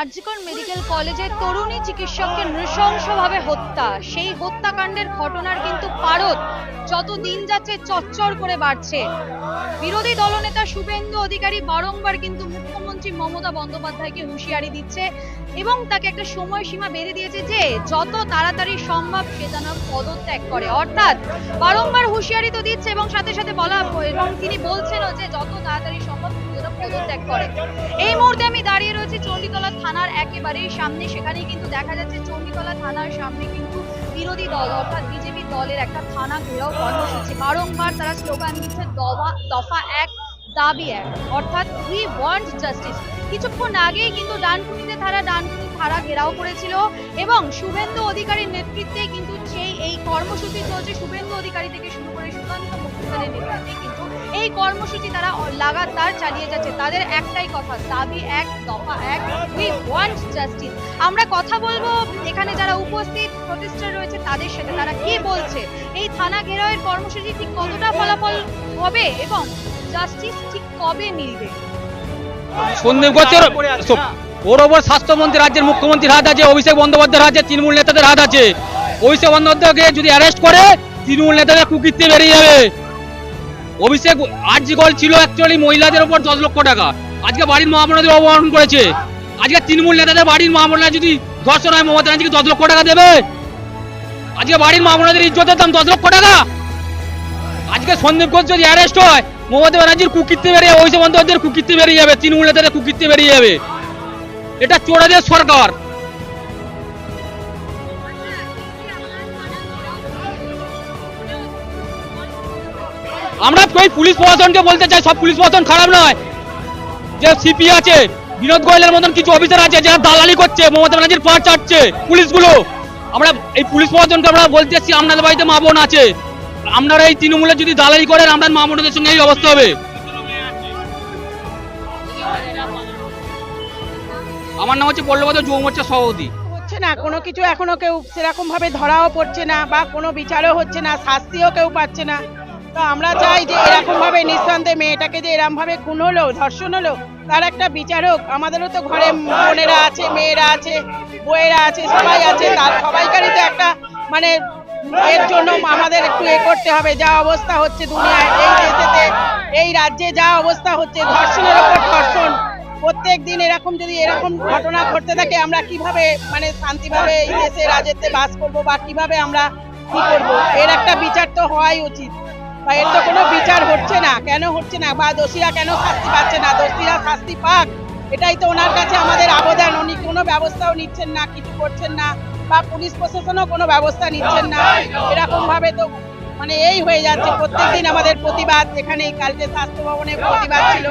RG Kar medical কলেজে তরুণী চিকিৎসককে নৃশংসভাবে হত্যা। সেই হত্যাকাণ্ডের ঘটনার কিন্তু পারদ। যত দিন যাচ্ছে, চচ্চর করে বাড়ছে। বিরোধী দলনেতা শুভেন্দু অধিকারী বারংবার কিন্তু মুখ্যমন্ত্রী মমতা বন্দ্যোপাধ্যায়কে হুঁশিয়ারি দিচ্ছে এবং তাকে একটা সময়সীমা বেঁধে দিয়েছে যে যত তাড়াতাড়ি সম্ভব সে যেন পদত্যাগ করে। অর্থাৎ বারংবার হুঁশিয়ারি তো দিচ্ছে এবং সাথে সাথে বলা এবং তিনি বলছেনও যে যত তাড়াতাড়ি সম্ভব পদত্যাগ করে। এই মুহূর্তে আমি দাঁড়িয়ে রয়েছি চণ্ডীতলা থানার একেবারেই সামনে। সেখানেই কিন্তু দেখা যাচ্ছে চণ্ডীতলা থানার সামনে কিন্তু বিরোধী দল অর্থাৎ বিজেপি দলের একটা থানা ঘেরাও কর্মসূচি। বারংবার তারা স্লোগান দিচ্ছে দফা দফা এক দাবি এক। অর্থাৎ উই ওয়ান্ট জাস্টিস কিছুক্ষণ আগেই কিন্তু ডানকুনিতে তারা ডানকুনি ধারা ঘেরাও করেছিল এবং শুভেন্দু অধিকারীর নেতৃত্বে কিন্তু সেই এই কর্মসূচি চলছে, শুভেন্দু অধিকারী থেকে শুরু করে সুকান্ত মজুমদারের নেতৃত্বে কিন্তু এই কর্মসূচি তারা লাগাতার চালিয়ে যাচ্ছে। তাদের একটাই কথা, দাবি এক, দফা এক উই ওয়ান্ট জাস্টিস আমরা কথা বলব এখানে যারা উপস্থিত প্রতিষ্ঠা রয়েছে তাদের সাথে। তারা কি বলছে? এই থানা ঘেরাওয়ের কর্মসূচি ঠিক কতটা ফলাফল হবে এবং জাস্টিস ঠিক কবে মিলবে? সন্দীপ ঘোষের ওর ওপর স্বাস্থ্যমন্ত্রী রাজ্যের মুখ্যমন্ত্রীর হাত আছে অভিষেক বন্দ্যোপাধ্যায়ের হাত আছে তৃণমূল নেতাদের হাত আছে। অভিষেক বন্দ্যোপাধ্যায়কে যদি অ্যারেস্ট করে তৃণমূল নেতাদের কুকিরতে বেরিয়ে যাবে। অভিষেক আর্জিকল ছিল অ্যাকচুয়ালি মহিলাদের উপর দশ লক্ষ টাকা। আজকে বাড়ির মা বোনদের অপহরণ করেছে। আজকে তৃণমূল নেতাদের বাড়ির মা যদি ধর্ষণ হয় মমতা ব্যানার্জিকে দশ লক্ষ টাকা দেবে আজকে বাড়ির মা ইজ্জতের দাম দশ লক্ষ টাকা। আজকে সন্দীপ ঘোষ যদি অ্যারেস্ট হয় মমতা ব্যানার্জির কুকিরতে বেরিয়ে অভিষেক বন্দ্যোপাধ্যায়ের কুকিরতে বেরিয়ে যাবে, তৃণমূল নেতাদের কুকিরতে বেরিয়ে যাবে। এটা চোরাদের সরকার। আমরা ওই পুলিশ প্রশাসনকে বলতে চাই, সব পুলিশ প্রশাসন খারাপ নয়। যে সিপি আছে, বিনোদ গোয়েলের মতন কিছু অফিসার আছে, যারা দালালি করছে, মমতা ব্যানার্জির পা চাটছে পুলিশগুলো। আমরা এই পুলিশ প্রশাসনকে আমরা বলতে চাচ্ছি আপনাদের বাড়িতে মা বোন আছে। আপনারা এই তৃণমূলের যদি দালালি করেন, আমরা মা বোনদের সঙ্গে এই অবস্থা হবে। আমার নাম হচ্ছে পল্লবদ যুব মোর্চা সভাপতি। হচ্ছে না, কোনো কিছু এখনও কেউ সেরকম ভাবে ধরাও পড়ছে না বা কোনো বিচারও হচ্ছে না, শাস্তিও কেউ পাচ্ছে না। তো আমরা চাই যে এরকম ভাবে নিঃসন্দেহে মেয়েটাকে যে এরকম ভাবে খুন হলো, ধর্ষণ হলো, তার একটা বিচার হোক। আমাদেরও তো ঘরে বোনেরা আছে, মেয়েরা আছে, বউয়েরা আছে, সবাই আছে, তার সবাইকারই তো একটা মানে এর জন্য আমাদের একটু এ করতে হবে। যা অবস্থা হচ্ছে দুনিয়ায়, এই দেশেতে, এই রাজ্যে যা অবস্থা হচ্ছে, ধর্ষণের ওপর ধর্ষণ। প্রত্যেক দিন এরকম যদি এরকম ঘটনা ঘটতে থাকে, আমরা কীভাবে মানে শান্তিভাবে এই দেশে রাজত্বে বাস করব বা কীভাবে আমরা কি করব? এর একটা বিচার তো হওয়াই উচিত। বা এর তো কোনো বিচার হচ্ছে না। কেন হচ্ছে না? বা দোষীরা কেন শাস্তি পাচ্ছে না? দোষীরা শাস্তি পাক? এটাই তো ওনার কাছে আমাদের আবেদন। উনি কোনো ব্যবস্থাও নিচ্ছেন না, কিছু করছেন না। বা পুলিশ প্রশাসনও কোনো ব্যবস্থা নিচ্ছেন না। এরকম ভাবে তো মানে এই হয়ে যাচ্ছে। প্রত্যেকদিন আমাদের প্রতিবাদ এখানে কালকে স্বাস্থ্য ভবনে প্রতিবাদ ছিল।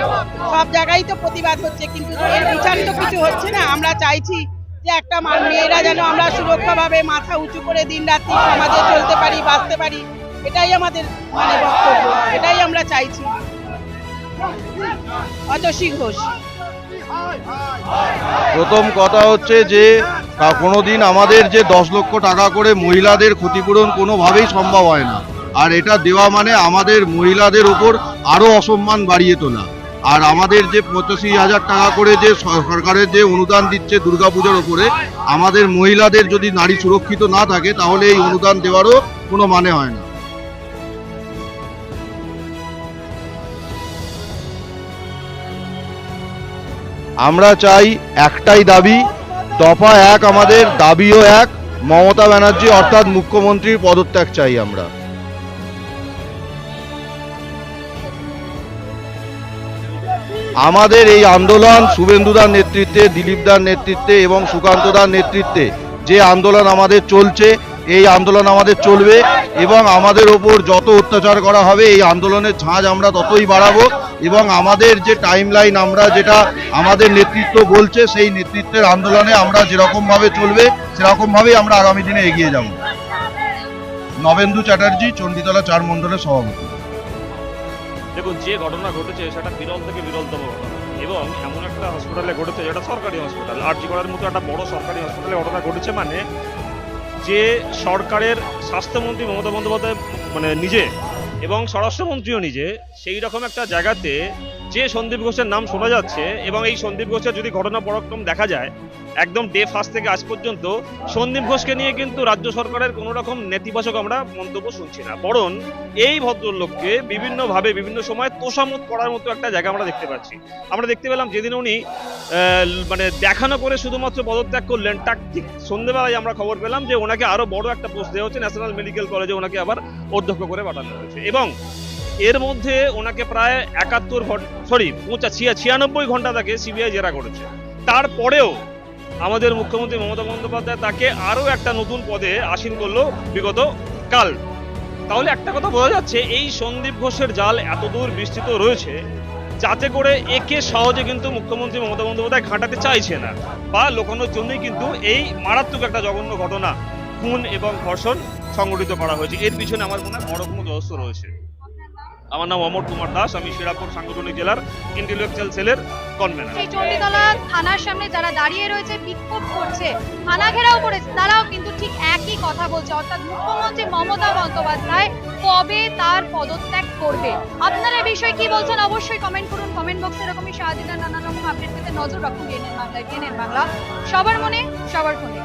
সব জায়গায় তো প্রতিবাদ হচ্ছে, কিন্তু এর বিচার তো কিছু হচ্ছে না। আমরা চাইছি যে একটা মেয়েরা যেন আমরা সুরক্ষাভাবে মাথা উঁচু করে দিন রাত্রি সমাজে চলতে পারি, বাঁচতে পারি, এটাই আমাদের মানে বক্তব্য। এটাই আমরা চাইছি। অতসী ঘোষ। প্রথম কথা হচ্ছে যে কা- কোনোদিন আমাদের যে দশ লক্ষ টাকা করে মহিলাদের ক্ষতিপূরণ কোনোভাবেই সম্ভব হয় না। আর এটা দেওয়া মানে আমাদের মহিলাদের ওপর আরও অসম্মান বাড়িয়ে তোলা। আর আমাদের যে পঁচাশি হাজার টাকা করে যে সরকারের যে অনুদান দিচ্ছে দুর্গাপুজোর ওপরে, আমাদের মহিলাদের যদি নারী সুরক্ষিত না থাকে, তাহলে এই অনুদান দেওয়ারও কোনো মানে হয় না। আমরা চাই একটাই দাবি দফা এক আমাদের, দাবিও এক। মমতা ব্যানার্জি অর্থাৎ মুখ্যমন্ত্রীর পদত্যাগ চাই আমরা। আমাদের এই আন্দোলন শুভেন্দুদার নেতৃত্বে দিলীপদার নেতৃত্বে এবং সুকান্তদার নেতৃত্বে যে আন্দোলন আমাদের চলছে, এই আন্দোলন আমাদের চলবে এবং আমাদের ওপর যত অত্যাচার করা হবে, এই আন্দোলনের ঝাঁজ আমরা ততই বাড়াবো। এবং আমাদের যে টাইম লাইন আমরা যেটা আমাদের নেতৃত্ব বলছে, সেই নেতৃত্বের আন্দোলনে আমরা যেরকমভাবে চলবে, সেরকমভাবেই আমরা আগামী দিনে এগিয়ে যাব। নবেন্দু চ্যাটার্জি, চণ্ডীতলা চার মণ্ডলের সভাপতি। দেখুন, যে ঘটনা ঘটেছে, সেটা বিরল থেকে বিরলতম এবং এমন একটা হসপিটালে ঘটেছে, যেটা সরকারি হসপিটাল আরজি করার মতো একটা বড় সরকারি হসপিটালে ঘটনা ঘটেছে মানে যে সরকারের স্বাস্থ্যমন্ত্রী মমতা বন্দ্যোপাধ্যায় মানে নিজে এবং স্বরাষ্ট্রমন্ত্রীও নিজে সেই রকম একটা জায়গাতে যে সন্দীপ ঘোষের নাম শোনা যাচ্ছে এবং এই সন্দীপ ঘোষের যদি ঘটনা পরাক্রম দেখা যায়, একদম ডে ফার্স্ট থেকে আজ পর্যন্ত সন্দীপ ঘোষকে নিয়ে কিন্তু রাজ্য সরকারের কোনো রকম নেতিবাচক আমরা মন্তব্য শুনছি না। বরং এই ভদ্রলোককে বিভিন্নভাবে, বিভিন্ন সময় তোষামত করার মতো একটা জায়গা আমরা দেখতে পাচ্ছি। আমরা দেখতে পেলাম যেদিন উনি মানে দেখানো করে শুধুমাত্র পদত্যাগ করলেন ঠিক সন্ধ্যেবেলায় আমরা খবর পেলাম যে ওনাকে আরও বড় একটা পোস্ট দেওয়া হচ্ছে ন্যাশনাল মেডিকেল কলেজে ওনাকে আবার অধ্যক্ষ করে পাঠানো হয়েছে। এবং এর মধ্যে ওনাকে প্রায় একাত্তর ঘণ্টা সরি পঁচা, ছিয়া, ছিয়ানব্বই ঘণ্টা তাকে সিবিআই জেরা করেছে। তারপরেও আমাদের মুখ্যমন্ত্রী মমতা বন্দ্যোপাধ্যায় তাকে আরও একটা নতুন পদে আসীন করল বিগত কাল। তাহলে একটা কথা বোঝা যাচ্ছে, এই সন্দীপ ঘোষের জাল এতদূর বিস্তৃত রয়েছে, যাতে করে একে সহজে কিন্তু মুখ্যমন্ত্রী মমতা বন্দ্যোপাধ্যায় ঘাঁটাতে চাইছে না, বা লোকানোর জন্যই কিন্তু এই মারাত্মক একটা জঘন্য ঘটনা, খুন এবং ধর্ষণ সংগঠিত করা হয়েছে। এর পিছনে আমার মনে হয় বড় কোনো রয়েছে। আমার নাম অমর কুমার দাস, আমি শিরাপুর সাংগঠনিক জেলার ইন্টেলেকচুয়াল সেলের কনভেনার সেই চণ্ডীতলা থানার সামনে যারা দাঁড়িয়ে রয়েছে, বিক্ষোভ করছে, থানা ঘেরাও করেছে, তারাও কিন্তু ঠিক একই কথা বলছে। অর্থাৎ মুখ্যমন্ত্রী মমতা বন্দ্যোপাধ্যায় কবে তার পদত্যাগ করবে? আপনারা বিষয়ে কি বলছেন? অবশ্যই কমেন্ট করুন। কমেন্ট বক্সে এরকমই সারাদিনের নানান রকম আপডেট পেতে নজর রাখুন ডিএনএন বাংলায় ডিএনএন বাংলা সবার মনে, সবার ফোনে।